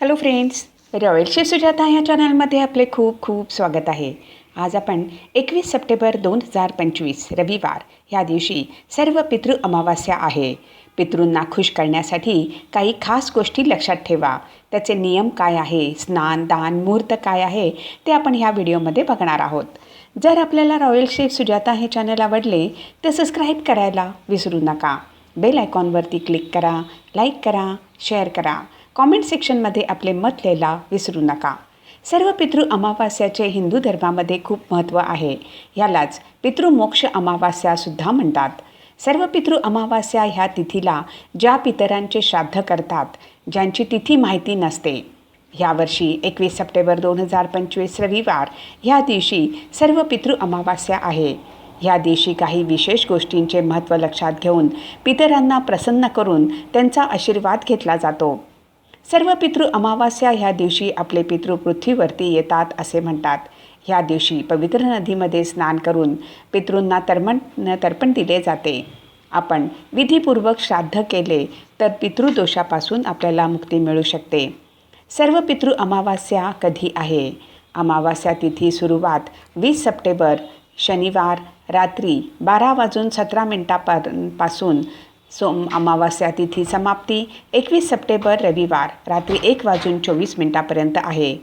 Hello friends royal chef Sujata या चॅनलमध्ये आपले खूप खूप स्वागत आहे. आज आपण एकवीस सप्टेंबर दोन हजार पंचवीस रविवार ह्या दिवशी सर्व पितृ अमावास्या आहे. पितृंना खुश करण्यासाठी काही खास गोष्टी लक्षात ठेवा. त्याचे नियम काय आहे? स्नान दान मुहूर्त काय आहे? ते आपण ह्या व्हिडिओमध्ये बघणार आहोत. जर आपल्याला रॉयल शेफ सुजाता हे चॅनल आवडले तर सबस्क्राईब करायला विसरू नका. बेल आयकॉनवरती क्लिक करा लाईक करा शेअर करा. कॉमेंट सेक्शनमध्ये आपले मत लिहायला विसरू नका. सर्व पितृ अमावास्याचे हिंदू धर्मामध्ये खूप महत्त्व आहे. ह्यालाच पितृमोक्ष अमावास्यासुद्धा म्हणतात. सर्व पितृ अमावास्या ह्या तिथीला ज्या पितरांचे श्राद्ध करतात ज्यांची तिथी माहिती नसते. यावर्षी एकवीस सप्टेंबर दोन हजार पंचवीस रविवार ह्या दिवशी सर्व पितृ अमावास्या आहे. ह्या दिवशी काही विशेष गोष्टींचे महत्त्व लक्षात घेऊन पितरांना प्रसन्न करून त्यांचा आशीर्वाद घेतला जातो. सर्व पितृ अमावास्या ह्या दिवशी आपले पितृ पृथ्वीवरती येतात असे म्हणतात. ह्या दिवशी पवित्र नदीमध्ये स्नान करून पितृंना तर्मण तर्पण दिले जाते. आपण विधीपूर्वक श्राद्ध केले तर पितृदोषापासून आपल्याला मुक्ती मिळू शकते. सर्व पितृ अमावास्या कधी आहे? अमावास्या तिथी सुरुवात वीस सप्टेंबर शनिवार रात्री बारा वाजून सतरा मिनटापासून सोम अमावास्या तिथी समाप्ती एकवीस सप्टेंबर रविवार रात्री एक वाजून चोवीस मिनटापर्यंत आहे.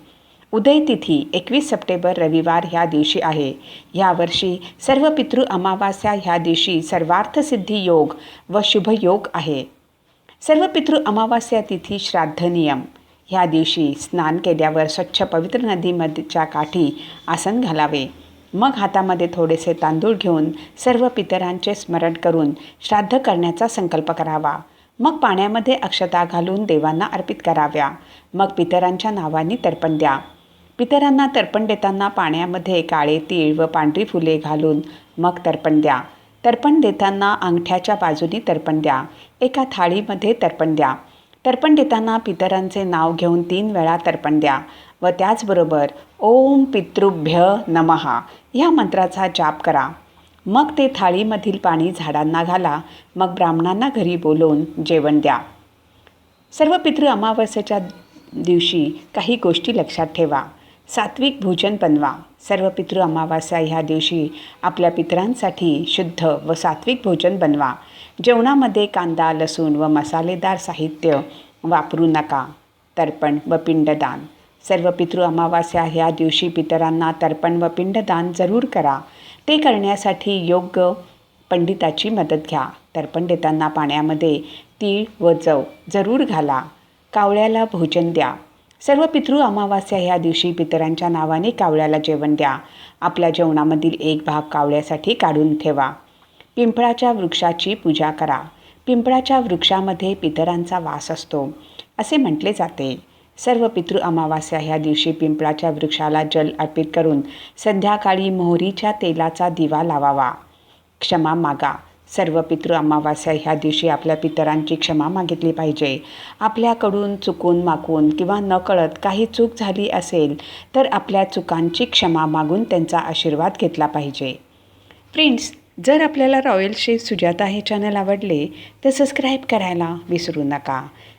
उदय तिथी एकवीस सप्टेंबर रविवार ह्या दिवशी आहे. यावर्षी सर्व पितृ अमावास्या ह्या दिवशी सर्वार्थसिद्धी योग व शुभयोग आहे. सर्व पितृ अमावास्या तिथी श्राद्ध नियम. ह्या दिवशी स्नान केल्यावर स्वच्छ पवित्र नदीमध्येच्या काठी आसन घालावे. मग हातामध्ये थोडेसे तांदूळ घेऊन सर्व पितरांचे स्मरण करून श्राद्ध करण्याचा संकल्प करावा. मग पाण्यामध्ये अक्षता घालून देवांना अर्पित कराव्या. मग पितरांच्या नावाने तर्पण द्या. पितरांना तर्पण देताना पाण्यामध्ये काळे तीळ व पांढरी फुले घालून मग तर्पण द्या. तर्पण देताना अंगठ्याच्या बाजूनी तर्पण द्या. एका थाळीमध्ये तर्पण द्या. तर्पण देताना पितरांचे नाव घेऊन तीन वेळा तर्पण द्या. व त्याचबरोबर ओम पितृभ्य नमहा ह्या मंत्राचा जाप करा. मग ते थाळीमधील पाणी झाडांना घाला. मग ब्राह्मणांना घरी बोलवून जेवण द्या. सर्व पितृ अमावस्येच्या दिवशी काही गोष्टी लक्षात ठेवा. सात्विक भोजन बनवा. सर्व पितृ अमावास्या ह्या दिवशी आपल्या पितरांसाठी शुद्ध व सात्विक भोजन बनवा. जेवणामध्ये कांदा लसूण व मसालेदार साहित्य वापरू नका. तर्पण व पिंडदान. सर्व पितृ अमावास्या ह्या दिवशी पितरांना तर्पण व पिंडदान जरूर करा. ते करण्यासाठी योग्य पंडिताची मदत घ्या. तर्पण देताना पाण्यामध्ये तीळ व जव जरूर घाला. कावळ्याला भोजन द्या. सर्व पितृ अमावास्या ह्या दिवशी पितरांच्या नावाने कावळ्याला जेवण द्या. आपल्या जेवणामधील एक भाग कावळ्यासाठी काढून ठेवा. पिंपळाच्या वृक्षाची पूजा करा. पिंपळाच्या वृक्षामध्ये पितरांचा वास असतो. असे म्हटले जाते. सर्व पितृ अमावास्या ह्या दिवशी पिंपळाच्या वृक्षाला जल अर्पित करून संध्याकाळी मोहरीच्या तेलाचा दिवा लावावा. क्षमा मागा. सर्व पितृ अमावास्या ह्या दिवशी आपल्या पितरांची क्षमा मागितली पाहिजे. आपल्याकडून चुकून मागून किंवा नकळत काही चूक झाली असेल तर आपल्या चुकांची क्षमा मागून त्यांचा आशीर्वाद घेतला पाहिजे. फ्रेंड्स जर आपल्याला रॉयल शेफ सुजाता हे चॅनल आवडले तर सबस्क्राईब करायला विसरू नका.